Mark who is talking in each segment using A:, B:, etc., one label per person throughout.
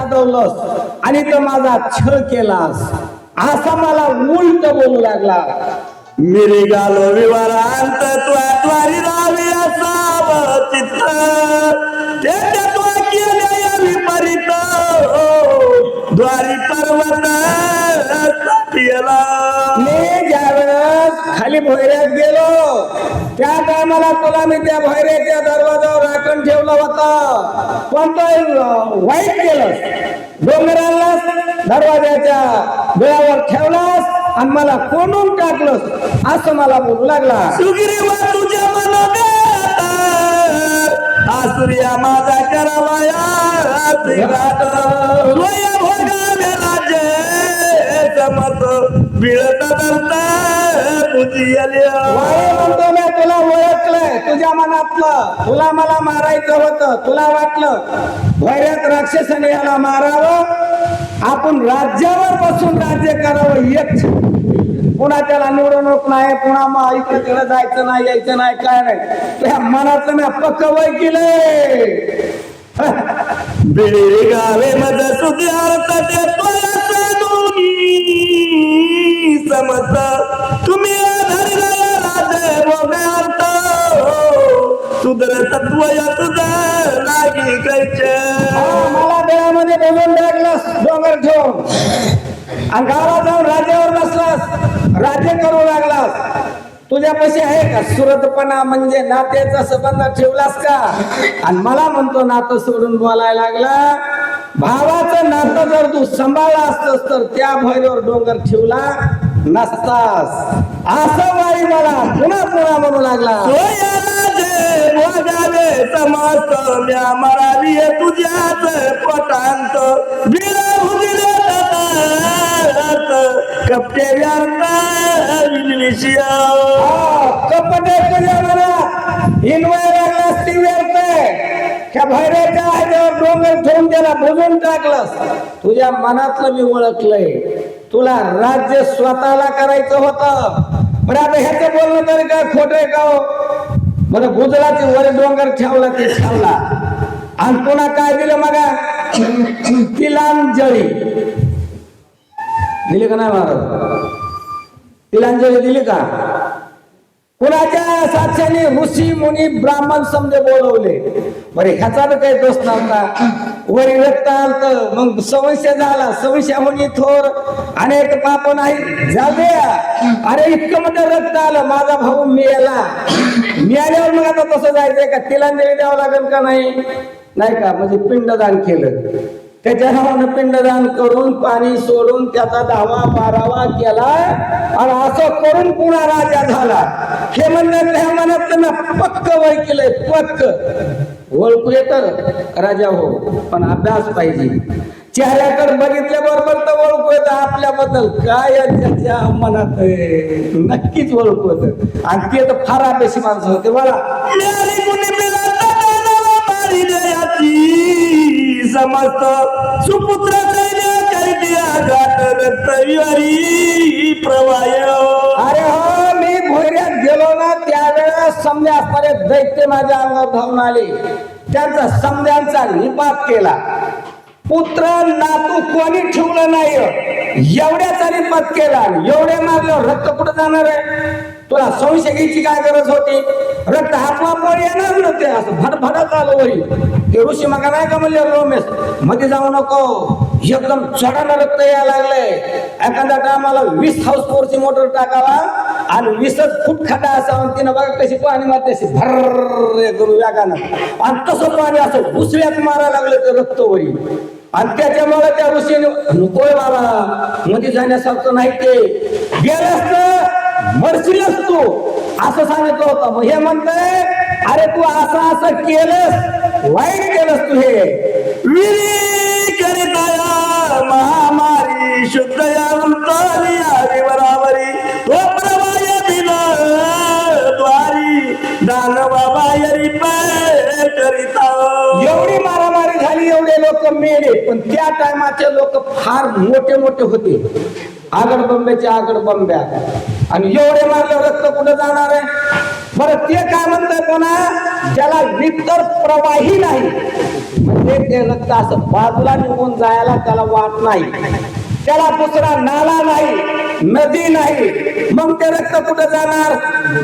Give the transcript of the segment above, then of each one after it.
A: साधवलंस आणि तो माझा छळ केलास. असा मला उलट बोलू लागला.
B: मिरी गालो विवारांत त्वारी रावी असाव चित्त त्याच्या तो केल्या विपरीत द्वारी पर्वत साठीला
A: खाली भोयऱ्यात गेलो. त्या टायमाला तुला मी त्या भोयऱ्याच्या दरवाजावर राखण ठेवलं होतं. पण तो वाईट केलं डोंगरालाच दरवाजाच्या बिळावर ठेवलास आणि मला कोंडून टाकलंस. असं मला बोलू लागला.
B: सुग्रीवा तुझ्या मनात आसुर्या माझा करावाया तुझी
A: म्हणतो मी तुला ओळखलंय तुझ्या मनातलं तुला मला मारायचं होतं तुला वाटलं भैऱ्यात राक्षसाने याला मारावं आपण राज्यावर बसून राज्य करावं एक पुन्हा त्याला निवडणूक नाही पुन्हा मग इकडे तिकडे जायचं नाही यायचं नाही काय नाही त्या मनाचं मी पक्क वय केलंय
B: बिळी गावे मज सुद्यार्थ ते तत्व या तुझं लागी कैचे
A: मला देवामध्ये बोलून टाकलास डोंगर ठेवून आणि गावात जाऊन राज्यावर बसलास राज्य करू लागलास. तुझ्या पैसे आहे का? सुरतपणा म्हणजे नात्याचा संबंध ठेवलास का? आणि मला म्हणतो नातं सोडून बोलायला लागला. भावाचं नातं जर तू सांभाळला असतस तर त्या भैरवर डोंगर ठेवला नसतास. असं वाई मला पुन्हा पुन्हा म्हणू लागला.
B: भोगावे समस्त म्या मरावी तुझ्याच पोटांत. बिळ हुदिले कपटे व्यर्थ विलविशिया
A: हा, कपट आहे तुझ्या मनात हिनवाय लागलास ती व्यर्थ आहे त्या भैराच्या ह्याच्यावर डोंगर ठेवून त्याला बुजून टाकलंस. तुझ्या मनातलं मी ओळखलंय. तुला राज्य स्वतःला करायचं होतं. पण आता ह्याचं बोलणं तरी काय खोट आहे का हो? मला गुजला ते वर डोंगर ठेवला ते ठेवला आणि पुन्हा काय दिलं मग? तिलांजळी दिली का नाही महाराज? तिलांजळी दिली का? कुणाच्या साक्षाने ऋषी मुनी ब्राह्मण समजे बोलवले? बरे ह्याचा तर काही दोष नव्हता. वरी व्यक्त आलत. मग समस्या झाला. समस्या होणी थोर अनेक पाप नाही. जाऊ अरे इतकं म्हणजे रक्त आलं माझा भाऊ मिळाला मिळाल्यावर मग आता तसं जायचंय का? तिलांजली द्यावं लागेल का नाही? नाही का? म्हणजे पिंडदान केलं. त्याच्या नावानं पिंडदान करून पाणी सोडून त्याचा दहावा बारावा केला. आणि असं करून पुन्हा राजा झाला. हे म्हणण्यात ह्या मनात त्यांना पक्क वय केलंय पक्क. ओळखू येत राजा हो पण अभ्यास पाहिजे. चेहऱ्याकडे बघितल्याबरोबर तर ओळखू येतं आपल्याबद्दल. काय त्याच्या मनात आहे. नक्कीच ओळखू येतं. आणि ते तर फार अभ्यासी माणसं होते बघा.
B: समस्त सुपुत्र प्रवाय
A: अरे हो मी भोयऱ्यात गेलो ना त्यावेळेस समजा असणारे दैत्य माझ्या अंगावर धावून आले. त्यांचा समजांचा निपात केला. पुत्र नातू कोणी ठेवलं नाही एवढ्याचा निपात केला एवढ्या मारल्यावर रक्त कुठं जाणार आहे. तुला संशय काय गरज होती? रक्त हातवापर येणार नव्हते. असं भडभडत आलो वरी. ते ऋषी मग नाही का म्हणले रोमेशमध्ये जाऊ नको. एकदम चढानं रक्त यायला लागलंय. एखाद्या टायमाला वीस हाऊस फोरची मोटर टाकावा आणि वीसच फूट खड्डा असावा तिनं बघा कशी पाणी मारते अशी भर करू व्यागानं आणि तसं पाणी असं घुसळ्यात मारायला लागलं ते रक्तवरी आणि त्याच्यामुळे त्या ऋषीने नकोय बाबा मध्ये जाण्यासारखं नाही ते. गेलं असतं मरशीलच तू. असं सांगितलं होतं. मग हे म्हणतंय अरे तू असं असं केलंस वाईट केलंस तू हे.
B: विरी करितया महामारी शुद्ध या बराबरी तो प्रवाय दिला द्वारी दान बाबा यरी पै करिता
A: एवढी मारामारी झाली एवढे लोक मेले पण त्या टायमाचे लोक फार मोठे मोठे होते. आगड बंब्याचे आगड बंब्या आणि एवढे मारले रक्त कुठं जाणार आहे? बरं ते काय म्हणतंय पुन्हा? ज्याला वितर प्रवाही नाही. म्हणजे ते रक्त असं बाजूला निघून जायला त्याला वाट नाही. त्याला दुसरा नाला नाही नदी नाही. मग ते रक्त कुठं जाणार?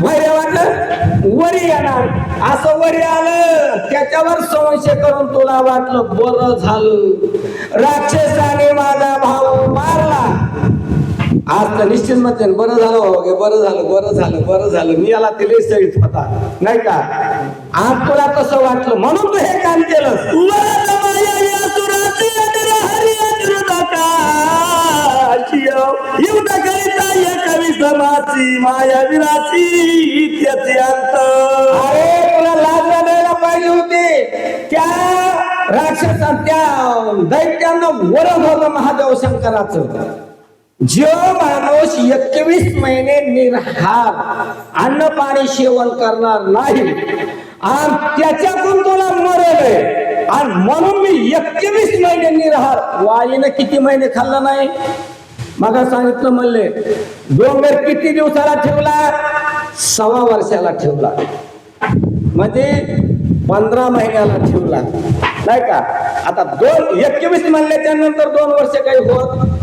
A: भैर वाटलं वरी येणार. असं वरी आलं त्याच्यावर संशय करून तुला वाटलं बरं झालं. राक्षसाने माझा भाव आज तर निश्चित मत आहे, बरं झालं हो गे बरं झालं बरं झालं बरं झालं. मी याला तिले सहित होता. नाही का? आज तुला कसं वाटलं म्हणून तू हे काम केलं
B: वरद माया या सुराची अनिर हरी अनिर नकाशी युद्ध करिता या कवी समाची माया विराची त्याचे अंत
A: अरे तुला लाज वाटायला पाहिजे होते. त्या राक्षसा त्या दैत्यानं वरद होतं महादेव शंकराचं. जो माणूस एकवीस महिने निरहार अन्न पाणी सेवन करणार नाही आणि त्याच्यातून तुला मरल. आणि म्हणून मी एकवीस महिने निरहार. वाईनं किती महिने खाल्ला नाही? मग सांगितलं म्हणले डोंगर किती दिवसाला ठेवला? सव्वा वर्षाला ठेवला. म्हणजे पंधरा महिन्याला ठेवला. नाही का? आता दोन एकवीस महिन्याच्या नंतर दोन वर्ष काही होत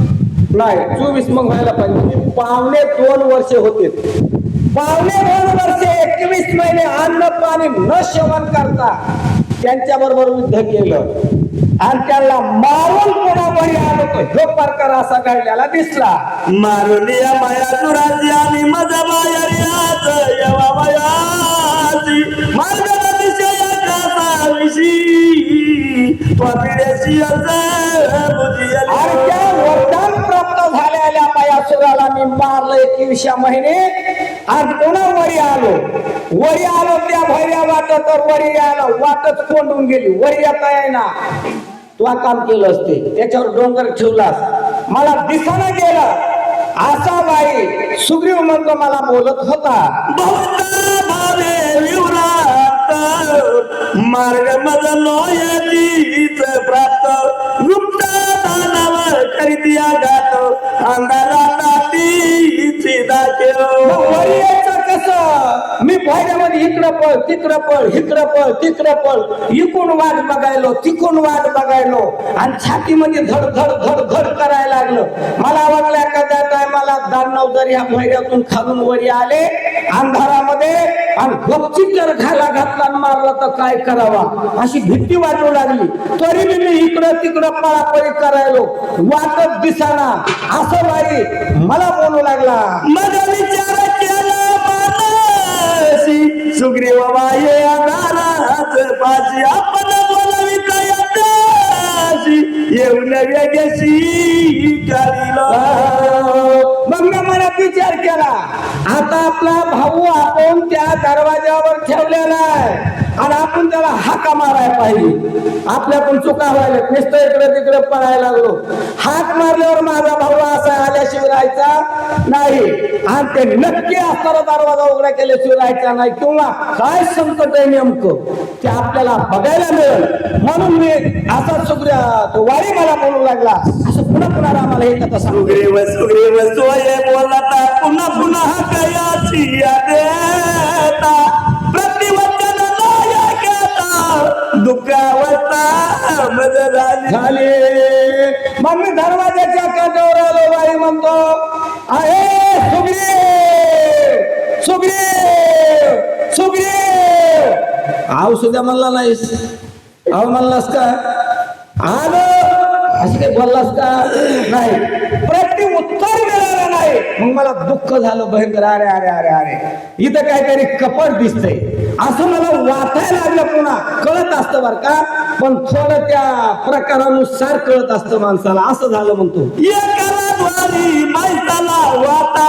A: नाही चोवीस मग व्हायला पाहिजे. पावणे दोन वर्षे होते. पावणे दोन वर्ष एकवीस महिने अन्न पाणी न सेवन करता त्यांच्या बरोबर युद्ध केलं. आणि त्याला मारून पुन्हा बळी आलो तो ह्यो प्रकार असा घडलेला दिसला.
B: मारून या माया सुराची आणि माझा माया रियाज यवा मायाची मार्ग दिशा कासा विशी त्वापिड्याशी
A: मारलं एकविशा महिने आणि पुन्हा वरी आलो? वरी आलो त्या भैऱ्या वाटत तर वरी आलो वाटच कोंडून गेली. वरी येता ना तू काम केलं असते. त्याच्यावर डोंगर ठेवलास. मला दिसाना गेलं. असा बाई सुग्रीव म्हणतो मला बोलत होता.
B: मार्ग मज लोयतीच प्राप्त. गुप्त
A: इकडं पळ तिकडं पळ इकडं पळ तिकडं पळ. इकून वाट बघायलो तिकून वाट बघायलो. आणि छातीमध्ये धड धड धड धड करायला लागलं. मला वाटलं त्या टायमाला दानव जर या भैऱ्यातून खालून वरी आले अंधारामध्ये आणि गपचीप जर घाला घातला मारला तर काय करावा? अशी भीती वाटू लागली. तरी बी मी इकडं तिकडं पळापळी करायलो. वाटत दिसाना. असं बाई मला बोलू लागला.
B: मग सुग्रीव वाये अंधारात पाशी आपण बोलविता येऊन वेगशी काढीला
A: मनात विचार केला. आता आपला भाऊ आपण त्या दरवाजावर ठेवलेला आहे. आणि आपण त्याला हाका मारायला पाहिजे. आपल्या पण चुका व्हायला नुसतं इकडे तिकडे पळायला लागलो. हाक मारल्यावर माझा भाऊ असा आल्याशिवाय राहायचा नाही. आणि ते नक्की असताना दरवाजा उघडा केल्याशिवाय राहायचा नाही. किंवा काय संकट आहे नेमकं? ते आपल्याला बघायला मिळेल. म्हणून मी असा सुग्र्या तो वारी मला बोलू लागला. असं पुन्हा पुन्हा आम्हाला हे कथा सांगू
B: सुग्रीव सुग्रीव सोये आता पुन्हा पुन्हा कयाची देता. प्रतिवचन नायकेता दुःखावता मज झाली.
A: झाले. मग मी धर्माच्या काठावर आलो बाई म्हणतो आहे सुग्रीव सुग्रीव सुग्रीव. आव सुद्धा म्हणला नाहीस. आव म्हणलास का? आलो. अशी काही बोललास का? नाही. प्रति उत्तर मिळालं नाही. मग मला दुःख झालं भयंकर अरे अरे अरे अरे. इथं काहीतरी कपट दिसतंय. असं मला वाचायला लागलं पुन्हा. कळत असतं बर का? पण थोडं त्या प्रकारानुसार कळत असतं माणसाला. असं झालं म्हणतो.
B: एकाला वाता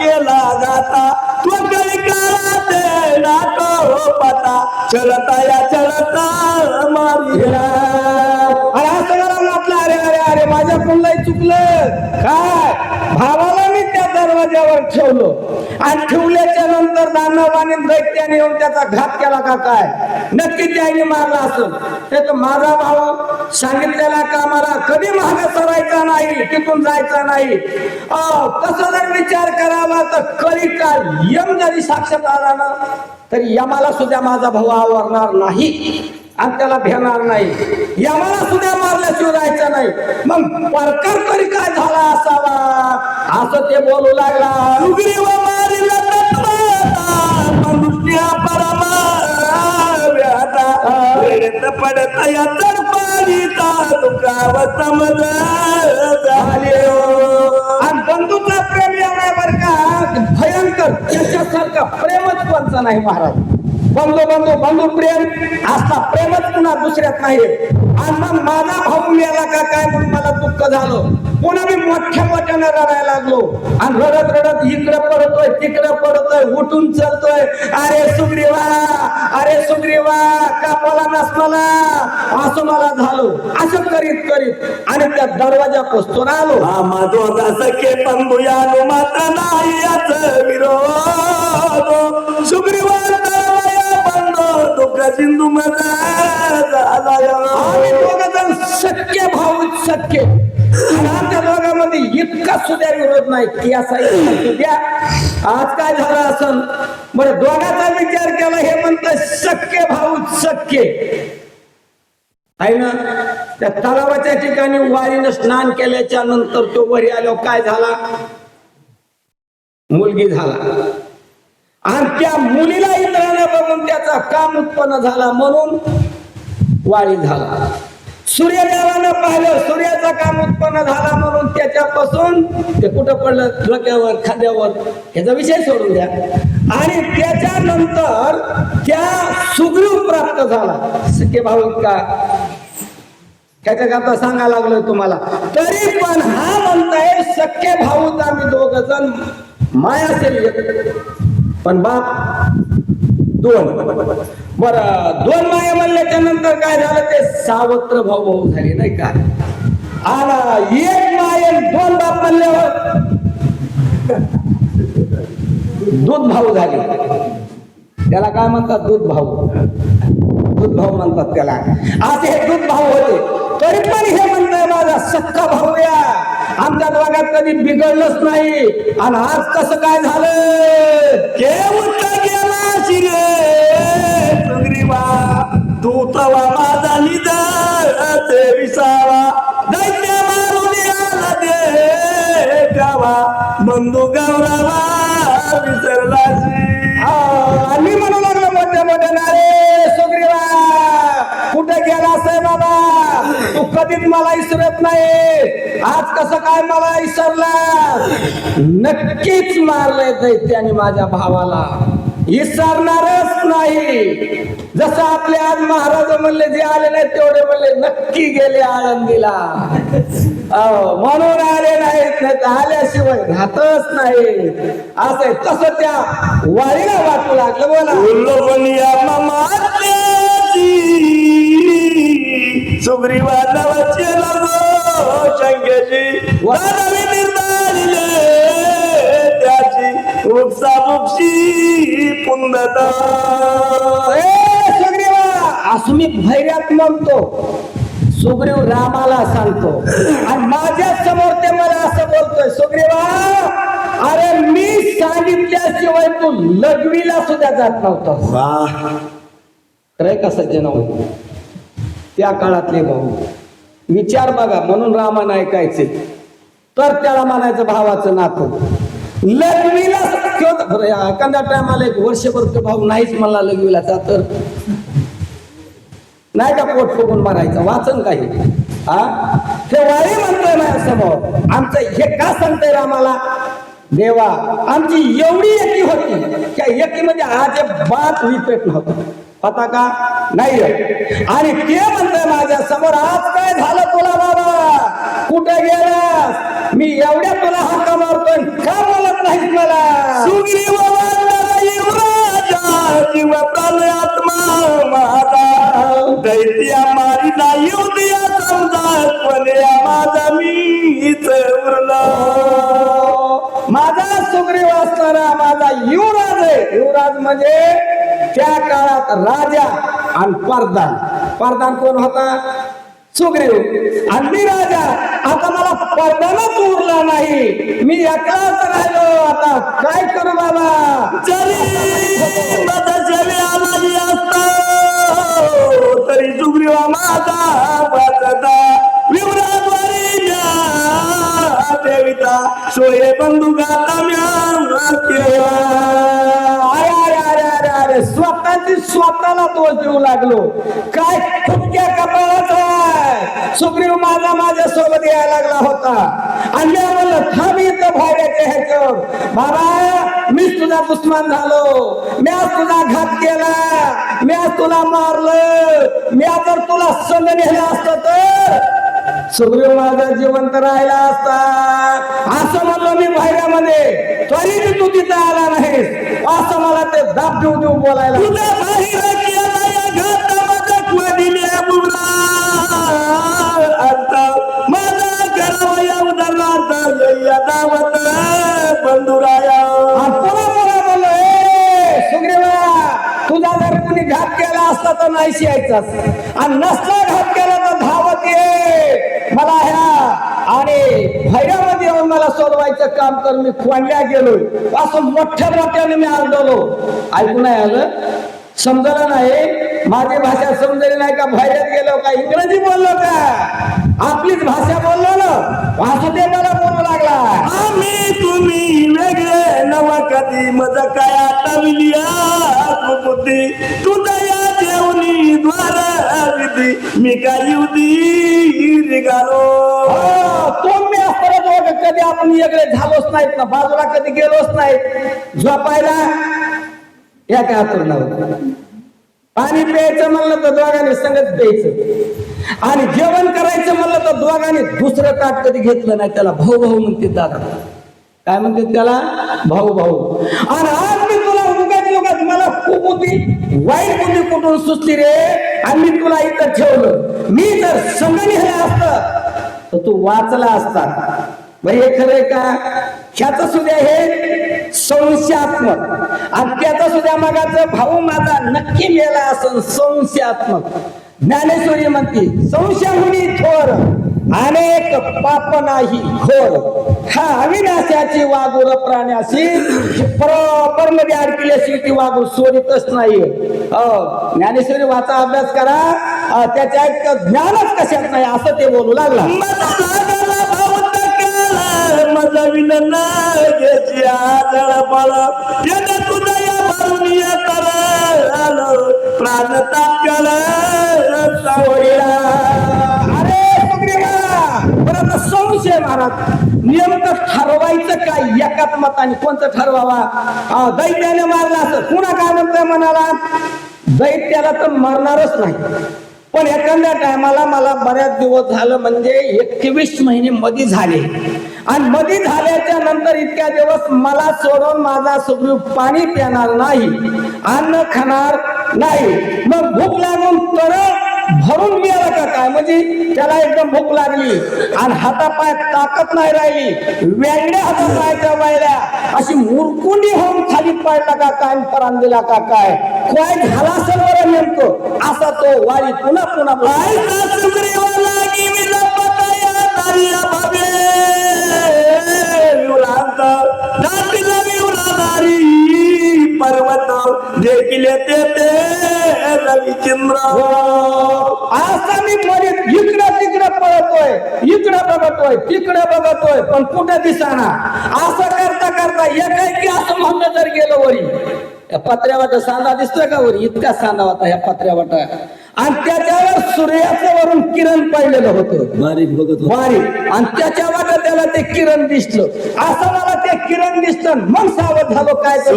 B: केला जाता. तो काही काळात नाटो पता चलता या चलता मारी
A: अरे असं अरे माझ्या कुणलाही चुकलं. काय? भावाला मी त्या दरवाज्यावर ठेवलो. आणि ठेवल्याच्या नंतर दानवाने दैत्याने येऊन त्याचा घात केला का काय? नक्की त्याने मारला असं तर माझा भाव सांगितलेल्या कामाला कधी मागे सरायचा नाही तिथून जायचा नाही. अहो, तसा जर विचार करावा तर कधी काल यम जरी साक्षात आला ना तरी यमाला सुद्धा माझा भाऊ आवरणार नाही. आणि त्याला भेणार नाही. यमाला सुद्धा मारल्याशिवाय राहायचं नाही. मग परकर तरी काय झाला असावा? असं ते बोलू लागला.
B: सुग्रीव मारिला तत्वाता, मनुष्या परमा समज झाले
A: आणि बंधूचा प्रेम एवढा बर का? भयंकर त्याच्यासारखा प्रेमच कोणचा नाही महाराज. बंधू बंधू बंधू प्रेम. असता प्रेमच पुन्हा दुसऱ्यात नाही आणि मग माझा भाऊ मेला का काय म्हणून मला दुःख झालं? पुन्हा मी मोठ्या मोठ्यानं रडायला लागलो. आणि रडत रडत इकडं पडतोय तिकडं पडतोय उठून चलतोय. अरे सुग्रीवा अरे सुग्रीवा कापाला नसमाला असं मला झालं. असं करीत करीत आणि त्या दरवाजा पोचतो आलो.
B: आम्हा दोघा सखे बंधुयानो मात्र नाही याच विरोध. सुग्रीवाया
A: दोघं जण सख्य भाऊ आणि आमच्या दोघांमध्ये इतका सुद्धा विरोध नाही की असा द्या. आज काय झालं असं बरं दोघाचा विचार केला हे म्हणतं सख्य भाऊ सख्य. आहे ना त्या तलावाच्या ठिकाणी वारीनं स्नान केल्याच्यानंतर तो वरी आल्यावर काय झाला? मुलगी झाला. आणि त्या मुलीला इंद्राने बघून त्याचा काम उत्पन्न झाला म्हणून वाळी झाला. सूर्यदेवानं पाहिलं सूर्याचा काम उत्पन्न झाला म्हणून त्याच्यापासून ते कुठं पडलं? डोक्यावर खांद्यावर. ह्याचा विषय सोडून द्या. आणि त्याच्यानंतर त्या सुग्रीव प्राप्त झाला. सखे भाऊ का त्याच्याकरता सांगायला लागलोय तुम्हाला. तरी पण हा म्हणताय सख्खे भाऊ आम्ही दोघ जण माया असेल पण बाप दोन. बर दोन माया म्हणल्याच्या नंतर काय झालं? ते सावत्र भाऊ भाऊ झाले नाही का? आला एक माये दोन बाप म्हणल्यावर दूध भाऊ झाले. त्याला काय म्हणतात? दूध भाऊ. दूध भाऊ म्हणतात त्याला. असे हे दूध भाऊ होते. तरी पण हे म्हणताय माझा सख्खा भाऊ या. आमच्या दोघात कधी बिघडलंच नाही. आणि आज कसं काय झालं?
B: गेला शिरे सुग्रीवा तू तवा माझा ते विसावा. दैत्य मारून आला दे गावा बंधू गौरवा विसरलाशी.
A: आ, मी म्हणू लागलो मोठ्या मोठ्या नारे सुग्रीवा कुठे गेला असेल बाबा? कधीच मला विसरत नाही. आज कसं काय मला विसरला नक्कीच मारलंय दैत्याने माझ्या भावाला. विसरणारच नाही. जसं आपले आज महाराज म्हणले जे आले नाही तेवढे म्हणले नक्की गेले आळंदीला. अहो, म्हणून आले नाहीत नाही तर आल्याशिवाय राहतच नाही असं आहे. तसं त्या वाळीला वाटू लागलं बोला.
B: निर्धारिले त्याची उपसा पुंदत.
A: असं मी भैर्यात म्हणतो. सुग्रीव रामाला सांगतो. आणि माझ्यासमोर ते मला असं बोलतोय सुग्रीवा अरे मी सांगितल्याशिवाय तू लघवीला सुद्धा जात नव्हतं
B: वाह
A: खरंय का सज्जन. हो? त्या काळातले भाऊ. विचार बघा म्हणून रामानं ऐकायचे. तर त्याला म्हणायचं भावाचं नातं. लग्नीला एखाद्या टायमाला एक वर्षभर तो भाऊ नाहीच मला लग्नीला तर? नाही का पोट फुगून मारायचं? वाचन काही. हा? ते वारी म्हणतोय माझ्यासमोर आमचं हे का सांगतंय रामाला? देवा आमची एवढी एकी होती त्या एकीमध्ये आज बात विपेट नव्हतं पता का नाही आणि ते म्हणतंय माझ्यासमोर आज काय झालं तुला बाबा? कुठे गेलास? मी एवढ्या तुला हाका मारतोय. का बोलत नाहीस मला?
B: सुग्रीव वानर युवराजा जीव प्राण आत्मा माझा दैत्या मारी नाही उदया समजा माझा मीच उरला.
A: माझा सुग्रीव असणारा माझा युवराज आहे. युवराज म्हणजे त्या काळात राजा आणि परदान. परदान कोण होता? सुग्रीव. आणि मी राजा आता मला परदानच उरला नाही. मी एकलाच राहिलो. आता काय करू बाबा?
B: जरी आली असता तरी सुग्रीवा माझा वाचता विवराद्वारी देविता सोये बंधू गाता म्या
A: स्वतःची स्वतःला दोष देऊ लागलो. काय फुटक्या कपाळाचा सुग्रीव माझा माझ्या सोबत यायला लागला होता. आणि मी म्हणलं थांब इथं भाड्याच्या ह्याच्यावर. बाबा मीच तुझा दुश्मन झालो. मी आज तुझा घात केला. मी आज तुला मारलं. मी आज जर तुला संग नेलं असतं तर सुग्रीव माझा जिवंत राहिला असता. असं म्हणलो मी बाहेरमध्ये तरी बी तू तिथं आला नाहीस. असं मला ते दाब देऊ देऊ बोलायला
B: तुझ्या बंधुराया.
A: सुग्रीवा तुझा जर कुणी घात केला असता तर नाही यायचाच आणि नसला घात केला तर धावत ये. मला ह्या आणि भैरामध्ये येऊन मला सोडवायचं काम तर मी खोंडल्या गेलो. असं मोठ्या मोठ्याने मी आंदोलो. ऐकू नाही आलं? समजलं नाही? माझी भाषा समजली नाही का? बाहेर गेलो का? इंग्रजी बोललो का? आपलीच भाषा बोललो ना. वासुदेव मला बोलू लागला.
B: आम्ही तुम्ही वेगळे नवा कधी मज काय आता कुपुती तू या जेवणी द्वारा मी काय युदी निघालो.
A: तुम्ही असताना दोघं कधी आपण वेगळे झालोच नाहीत ना बाजूला कधी गेलोच नाहीत. झोपायला या काय नाव? पाणी प्यायचं म्हणलं तर दोघांनी संगत प्यायचं. आणि जेवण करायचं म्हणलं तर दोघांनी दुसरं ताट कधी घेतलं नाही त्याला भाऊ भाऊ म्हणते दादा. काय म्हणते त्याला? भाऊ भाऊ. आणि आज मी तुला उगाच उगाच मला खूप होती वाईट बुद्धी कुठून सुचली रे? आणि मी तुला इथं ठेवलं. मी जर संगणी नेलं असतं तर तू वाचला असता. बरं हे खरंय का? ह्याच सुद्धा हे संशयात्मक. आणि त्याचा सुद्धा मगाचं भाऊ माझा नक्की मेला असं संशयात्मक. ज्ञानेश्वरी म्हणते संशयाहुनी थोर अनेक पाप नाही घोर. हा अविनाशाची वागूर प्राण्याशी प्रॉपरमध्ये अडकल्याशी ती वागूर सोडितच नाही ज्ञानेश्वरी वाचा अभ्यास करा. त्याच्या एक ज्ञानच कशात नाही असं ते बोलू लागला.
B: प्राण सावळीला
A: अरे आता संशय महाराज नेमकं ठरवायचं काय? एकाच मताने कोणतं ठरवावा? दैत्याने मारला असं पुन्हा काय म्हणतोय म्हणाला? दैत्याला तर मारणारच नाही. पण एखाद्या टायमाला मला बऱ्याच दिवस झालं म्हणजे एकवीस महिने मध्ये झाले. आणि मधी झाल्याच्यानंतर इतक्या दिवस मला सोडून माझा सुग्रीव पाणी पिणार नाही अन्न खाणार नाही. मग भूक लागून तर भरून मिळाला का काय? म्हणजे त्याला एकदम भूक लागली आणि हातापाय ताकद नाही राहिली. वेगळ्या हातात राहायच्या वायल्या अशी मुरकुंडी होऊन खाली पडला का काय? परान दिला का काय? काय झाला असेल नेमकं असा तो वारी पुन्हा पुन्हा
B: पर्वत देखील ते ते रविचंद्र.
A: असा मी मरीत इकडं तिकडं पळतोय इकडं बघतोय तिकडं बघतोय पण कुठं दिसाना? असं करता करता एकाएकी असं म्हणलं जर गेलो वरी या पत्र्यावाटा सांदा दिसतोय का वरी? इतका सांदा होता ह्या पत्र्यावाटा आणि त्याच्यावर सूर्याचं वरून किरण पडलेलं होतं.
B: बारीक बघत
A: वारी आणि त्याच्या वाटा त्याला ते किरण दिसलं. असं मला ते किरण दिसलं मग सावध झालो काय तर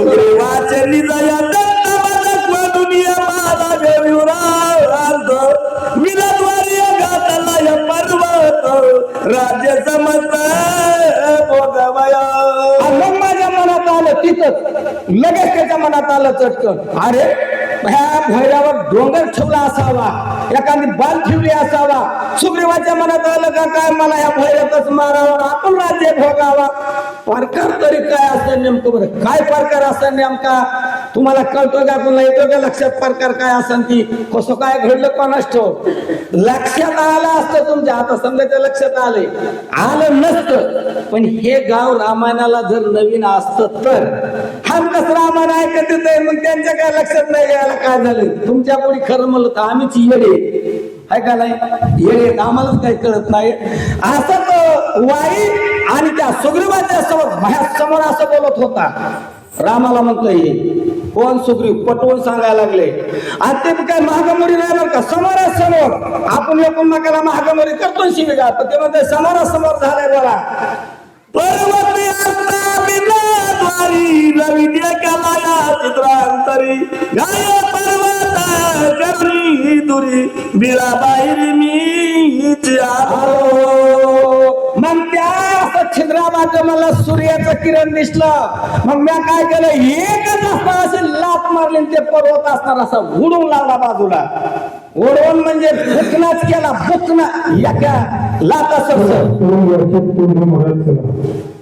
A: लगेच त्याच्या मनात आलं चटकन. अरे ह्या भैरावर डोंगर ठेवला असावा. एखादी बाल ठेवली असावा. सुग्रीवाच्या मनात आलं का काय मला ह्या भैरतच मारावा? आपण राज्य भोगावा. परकार तरी काय असतं नेमकं बरं? काय प्रकार असं नेमका? तुम्हाला कळतो का? कुणाला येतो का लक्षात परकार काय असन ती कसं काय घडलं कोणाच ठेव लक्षात आलं असतं तुमच्या. आता समजायचं लक्षात आले आलं नसतं. पण हे गाव रामायणाला जर नवीन असतं तर? हमकस आम्हाला ऐकत येत मग त्यांच्या काय लक्षात नाही यायला काय झालं तुमच्या कोणी खरं म्हणलं तर आम्हीच येडे आहे का नाही? येडे आम्हालाच काही कळत नाही. असं वाई आणि त्या सुग्रीवाच्या समोर समोर असं बोलत होता. रामाला म्हणतोय कोण सुग्रीव? पटवून सांगायला लागले. आणि ते काय महागमोरी नाही बरं का? समोरासमोर. आपण एकमेकाला महागमोरी करतो शिविका पण ते म्हणते समोरासमोर झालंय बघा.
B: पर्वती आता बिनाद्वारी रविद्य कलाया चित्रांतरी. गाय पर्वत करुणी दुरी. बिळा बाहेर मीच आलो
A: अहो, मग त्या असं छिद्राबाजू मला सूर्याचं किरण दिसलं. मग मी काय केलं? एकच असता असे लात मारली ते पर्वत असणार असा उडून लावला बाजूला. उडवून म्हणजे बुकनाच केला बुकना एका लाता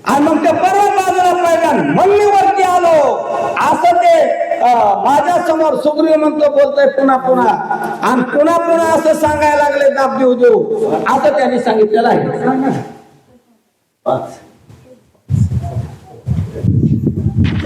A: आणि मग ते पर्वत कारण मग मी वरती आलो. असं ते माझ्यासमोर सुग्रीव म्हणतो बोलतोय पुन्हा पुन्हा. आणि पुन्हा पुन्हा असं सांगायला लागले दाब देऊ देऊ असं त्यांनी सांगितलेलं आहे.